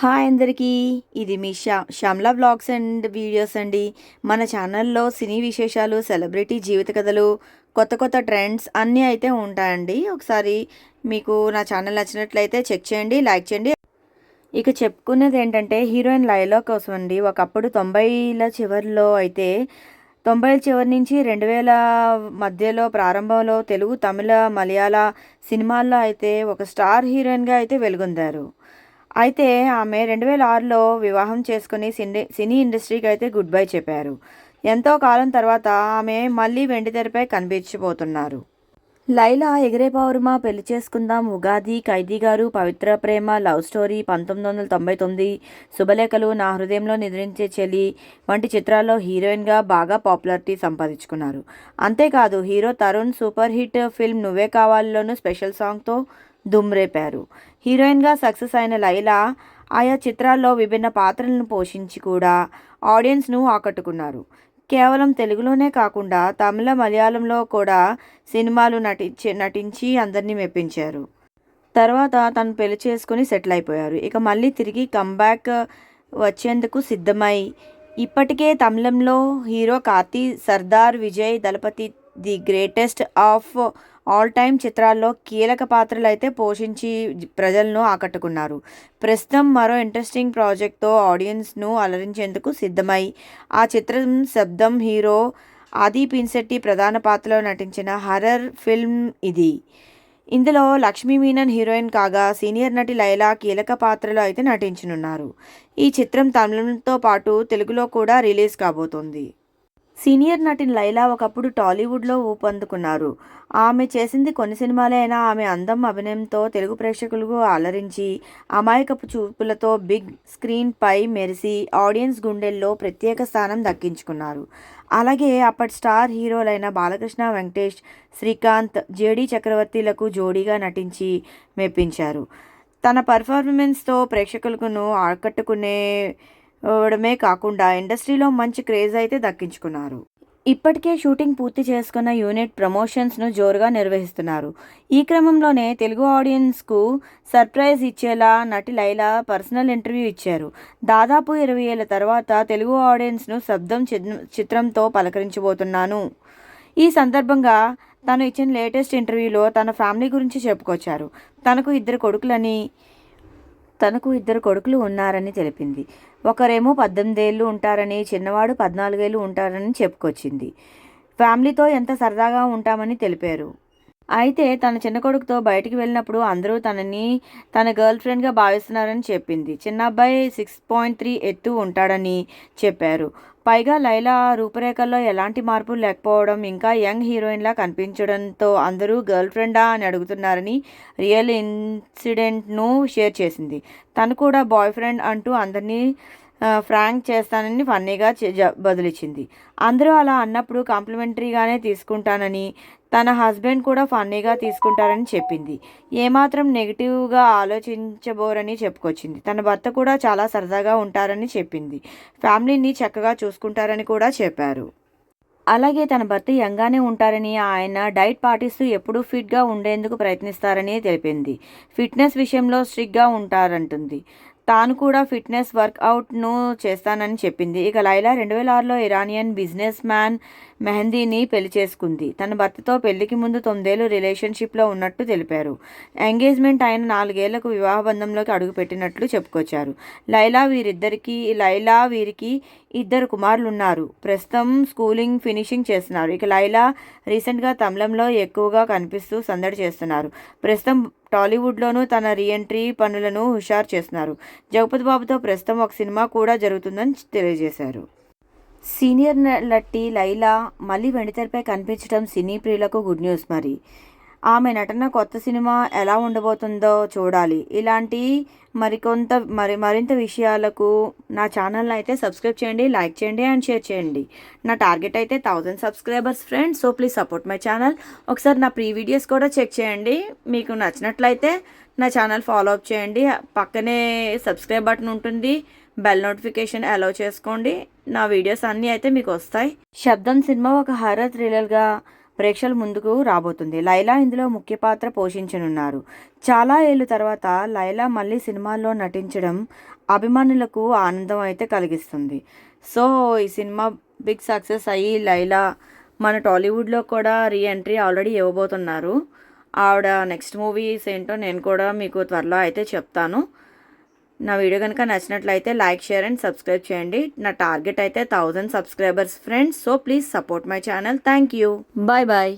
Hi అందరికీ. ఇది మీ శ్యా శ్యామ్లా బ్లాగ్స్ అండ్ వీడియోస్ అండి. మన ఛానల్లో సినీ విశేషాలు సెలబ్రిటీ జీవిత కథలు కొత్త కొత్త ట్రెండ్స్ అన్నీ అయితే ఉంటాయండి. ఒకసారి మీకు నా ఛానల్ నచ్చినట్లయితే చెక్ చేయండి లైక్ చేయండి. ఇక చెప్పుకునేది ఏంటంటే హీరోయిన్ లైలా కోసం అండి. ఒకప్పుడు తొంభైల చివరిలో అయితే తొంభైల చివరి నుంచి రెండు వేల మధ్యలో ప్రారంభంలో తెలుగు తమిళ మలయాళ సినిమాల్లో అయితే ఒక స్టార్ హీరోయిన్గా అయితే వెలుగొందారు. అయితే ఆమె రెండు వేల ఆరులో వివాహం చేసుకుని సినీ సినీ ఇండస్ట్రీకి అయితే గుడ్ బై చెప్పారు. ఎంతో కాలం తర్వాత ఆమె మళ్ళీ వెండితెరపై కనిపించబోతున్నారు. లైలా ఎగిరే పౌర్మ పెళ్ళి చేసుకుందాం ఉగాది ఖైదీ గారు పవిత్ర ప్రేమ లవ్ స్టోరీ పంతొమ్మిది వందల తొంభై తొమ్మిది శుభలేఖలు నా హృదయంలో నిద్రించే చెలి వంటి చిత్రాల్లో హీరోయిన్గా బాగా పాపులారిటీ సంపాదించుకున్నారు. అంతేకాదు hero Tarun super hit film Nuvve కావాలిలోనూ special సాంగ్తో దుమ్రేపారు. హీరోయిన్గా సక్సెస్ అయిన లైలా ఆయా చిత్రాల్లో విభిన్న పాత్రలను పోషించి కూడా ఆడియన్స్ను ఆకట్టుకున్నారు. కేవలం తెలుగులోనే కాకుండా తమిళ మలయాళంలో కూడా సినిమాలు నటించి నటించి అందరినీ మెప్పించారు. తర్వాత తను పెళ్ళి చేసుకుని సెటిల్ అయిపోయారు. ఇక మళ్ళీ తిరిగి కంబ్యాక్ వచ్చేందుకు సిద్ధమై ఇప్పటికే తమిళంలో hero Karthi Sardar Vijay Thalapathy the greatest of all time చిత్రాల్లో కీలక పాత్రలు అయితే పోషించి ప్రజలను ఆకట్టుకున్నారు. ప్రస్తుతం మరో ఇంట్రెస్టింగ్ ప్రాజెక్ట్తో ఆడియన్స్ను అలరించేందుకు సిద్ధమై ఆ చిత్రం శబ్దం హీరో ఆది పిన్సెట్టి ప్రధాన పాత్రలో నటించిన హర్రర్ ఫిల్మ్ ఇది. ఇందులో లక్ష్మీ మీనన్ హీరోయిన్ కాగా సీనియర్ నటి లైలా కీలక పాత్రలో అయితే నటించనున్నారు. ఈ చిత్రం తమిళంతో పాటు తెలుగులో కూడా రిలీజ్ కాబోతోంది. సీనియర్ నటిని లైలా ఒకప్పుడు టాలీవుడ్లో ఊపందుకున్నారు. ఆమె చేసింది కొన్ని సినిమాలే అయినా ఆమె అందం అభినయంతో తెలుగు ప్రేక్షకులకు అలరించి అమాయకపు చూపులతో బిగ్ స్క్రీన్ పై మెరిసి ఆడియన్స్ గుండెల్లో ప్రత్యేక స్థానం దక్కించుకున్నారు. అలాగే అప్పటి స్టార్ హీరోలైన బాలకృష్ణ వెంకటేష్ శ్రీకాంత్ జేడి చక్రవర్తిలకు జోడీగా నటించి మెప్పించారు. తన పర్ఫార్మెన్స్తో ప్రేక్షకులను ఆకట్టుకునే అవ్వడమే కాకుండా ఇండస్ట్రీలో మంచి క్రేజ్ అయితే దక్కించుకున్నారు. ఇప్పటికే షూటింగ్ పూర్తి చేసుకున్న యూనిట్ ప్రమోషన్స్ను జోరుగా నిర్వహిస్తున్నారు. ఈ క్రమంలోనే తెలుగు ఆడియన్స్కు సర్ప్రైజ్ ఇచ్చేలా నటి లైలా పర్సనల్ ఇంటర్వ్యూ ఇచ్చారు. దాదాపు ఇరవై ఏళ్ళ తర్వాత తెలుగు ఆడియన్స్ను శబ్దం చిత్రంతో పలకరించబోతున్నాను. ఈ సందర్భంగా తను ఇచ్చిన లేటెస్ట్ ఇంటర్వ్యూలో తన ఫ్యామిలీ గురించి చెప్పుకొచ్చారు. తనకు ఇద్దరు కొడుకులని తనకు ఇద్దరు కొడుకులు ఉన్నారని తెలిపింది. ఒకరేమో పద్దెనిమిదేళ్ళు ఉంటారని చిన్నవాడు పద్నాలుగేళ్ళు ఉంటారని చెప్పుకొచ్చింది. ఫ్యామిలీతో ఎంత సరదాగా ఉంటామని తెలిపారు. అయితే తన చిన్న కొడుకుతో బయటికి వెళ్ళినప్పుడు అందరూ తనని తన గర్ల్ ఫ్రెండ్గా భావిస్తున్నారని చెప్పింది. చిన్న అబ్బాయి సిక్స్ పాయింట్ త్రీ ఎత్తు ఉంటాడని చెప్పారు. పైగా లైలా రూపురేఖల్లో ఎలాంటి మార్పులు లేకపోవడం ఇంకా యంగ్ హీరోయిన్లా కనిపించడంతో అందరూ గర్ల్ ఫ్రెండా అని అడుగుతున్నారని రియల్ ఇన్సిడెంట్ను షేర్ చేసింది. తను కూడా బాయ్ ఫ్రెండ్ అంటూ అందరినీ ఫ్రాంక్ చేస్తానని ఫన్నీగా బదిలిచ్చింది. అందరూ అలా అన్నప్పుడు కాంప్లిమెంటరీగానే తీసుకుంటానని తన హస్బెండ్ కూడా ఫన్నీగా తీసుకుంటారని చెప్పింది. ఏమాత్రం నెగిటివ్గా ఆలోచించబోరని చెప్పుకొచ్చింది. తన భర్త కూడా చాలా సరదాగా ఉంటారని చెప్పింది. ఫ్యామిలీని చక్కగా చూసుకుంటారని కూడా చెప్పారు. అలాగే తన భర్త యంగానే ఉంటారని ఆయన డైట్ పాటిస్తూ ఎప్పుడూ ఫిట్గా ఉండేందుకు ప్రయత్నిస్తారని తెలిపింది. ఫిట్నెస్ విషయంలో స్ట్రిక్ట్గా ఉంటారంటుంది. తాను కూడా ఫిట్నెస్ వర్కౌట్ను చేస్తానని చెప్పింది. ఇక లైలా రెండు వేల ఆరులో ఇరానియన్ బిజినెస్ మ్యాన్ మెహందీని పెళ్ళి చేసుకుంది. తన భర్తతో పెళ్ళికి ముందు తొమ్మిదేళ్ళు రిలేషన్షిప్లో ఉన్నట్టు తెలిపారు. ఎంగేజ్మెంట్ అయిన నాలుగేళ్ళకు వివాహ బంధంలోకి అడుగుపెట్టినట్లు చెప్పుకొచ్చారు. లైలా వీరిద్దరికి లైలా వీరికి ఇద్దరు కుమారులు ఉన్నారు ప్రస్తుతం స్కూలింగ్ ఫినిషింగ్ చేస్తున్నారు. ఇక లైలా రీసెంట్గా తమిళంలో ఎక్కువగా కనిపిస్తూ సందడి చేస్తున్నారు. ప్రస్తుతం టాలీవుడ్లోనూ తన రీఎంట్రీ పనులను హుషారు చేస్తున్నారు. జగపతి బాబుతో ప్రస్తుతం ఒక సినిమా కూడా జరుగుతుందని తెలియజేశారు. సీనియర్ నటి లైలా మళ్ళీ వెండితెరపై కనిపించడం సినీ ప్రియులకు గుడ్ న్యూస్ మరి. ఆమె నటన కొత్త సినిమా ఎలా ఉండబోతుందో చూడాలి. ఇలాంటి మరికొంత మరి మరింత విషయాలకు నా ఛానల్ని అయితే సబ్స్క్రైబ్ చేయండి లైక్ చేయండి అండ్ షేర్ చేయండి. నా టార్గెట్ అయితే thousand subscribers friends so please support my channel. ఒకసారి నా ప్రీ వీడియోస్ కూడా చెక్ చేయండి. మీకు నచ్చినట్లయితే నా ఛానల్ ఫాలో అప్ చేయండి. పక్కనే సబ్స్క్రైబ్ బటన్ ఉంటుంది బెల్ నోటిఫికేషన్ అలౌ చేసుకోండి. నా వీడియోస్ అన్నీ అయితే మీకు వస్తాయి. శబ్దం సినిమా ఒక హర్రర్ థ్రిల్లర్గా ప్రేక్షకుల ముందుకు రాబోతుంది. లైలా ఇందులో ముఖ్య పాత్ర పోషించనున్నారు. చాలా ఏళ్ళ తర్వాత లైలా మళ్ళీ సినిమాల్లో నటించడం అభిమానులకు ఆనందం అయితే కలిగిస్తుంది. సో ఈ సినిమా బిగ్ సక్సెస్ అయ్యి లైలా మన టాలీవుడ్లో కూడా రీఎంట్రీ ఆల్రెడీ ఇవ్వబోతున్నారు. ఆవిడ నెక్స్ట్ మూవీస్ ఏంటో నేను కూడా మీకు త్వరలో అయితే చెప్తాను. నా వీడియో కనుక నచ్చినట్లయితే లైక్ షేర్ అండ్ సబ్స్క్రైబ్ చేయండి. నా టార్గెట్ అయితే thousand subscribers friends so please support my channel thank you bye bye